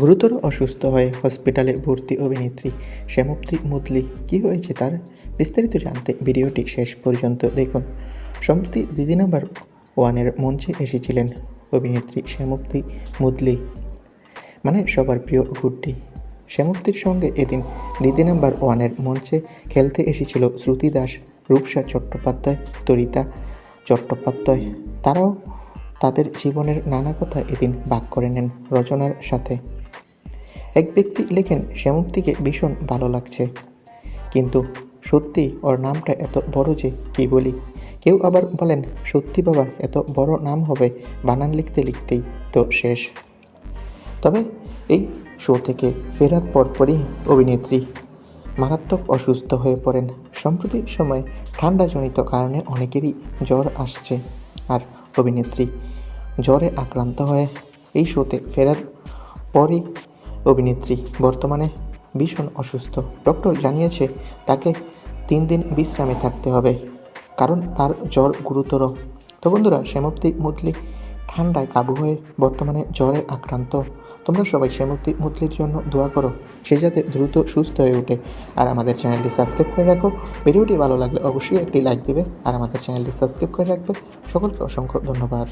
গুরুতর অসুস্থ হয়ে হসপিটালে ভর্তি অভিনেত্রী শ্যামপ্তি মুদলি কি হয়েছে তার বিস্তারিত জানতে ভিডিওটি শেষ পর্যন্ত দেখুন। সম্প্রতি দিদি নাম্বার ওয়ানের মঞ্চে এসেছিলেন অভিনেত্রী শ্যামপ্তি মুদলি মানে সবার প্রিয় গুড্ডি। শ্যামপ্তির সঙ্গে এদিন দিদি নাম্বার ওয়ানের মঞ্চে খেলতে এসেছিল শ্রুতি দাস, রূপসা চট্টোপাধ্যায়, তরিতা চট্টোপাধ্যায়। তারাও তাদের জীবনের নানা কথা এদিন ভাগ করে নেন রচনার সাথে। এক ব্যক্তি লেখেন শ্যামপ্তিকে ভীষণ ভালো লাগছে। কিন্তু সত্যি ওর নামটা এত বড় যে কী বলি? কেউ আবার বলেন, সত্যি বাবা, এত বড় নাম হবে বানান লিখতে লিখতেই তো শেষ। তবে এই শো থেকে ফেরার পরপরই অভিনেত্রী মারাত্মক অসুস্থ হয়ে পড়েন। সম্প্রতি সময় ঠান্ডাজনিত কারণে অনেকেরই জ্বর আসছে আর অভিনেত্রী জ্বরে আক্রান্ত হয়ে এই শোতে ফেরার পরই অভিনেত্রী বর্তমানে ভীষণ অসুস্থ। ডক্টর জানিয়েছে তাকে তিন দিন বিশ্রামে থাকতে হবে, কারণ তার জ্বর গুরুতর। তো বন্ধুরা শ্যামপ্তি মুতলি ঠান্ডায় কাবু হয়ে বর্তমানে জ্বরে আক্রান্ত। তোমরা সবাই শ্যামপ্তি মুতলির জন্য দোয়া করো, সে যাতে দ্রুত সুস্থ হয়ে ওঠে। আর আমাদের চ্যানেলটি সাবস্ক্রাইব করে রাখো। ভিডিওটি ভালো লাগলে অবশ্যই একটি লাইক দেবে। আর আমাদের চ্যানেলটি সাবস্ক্রাইব করে রাখবে। সকলকে অসংখ্য ধন্যবাদ।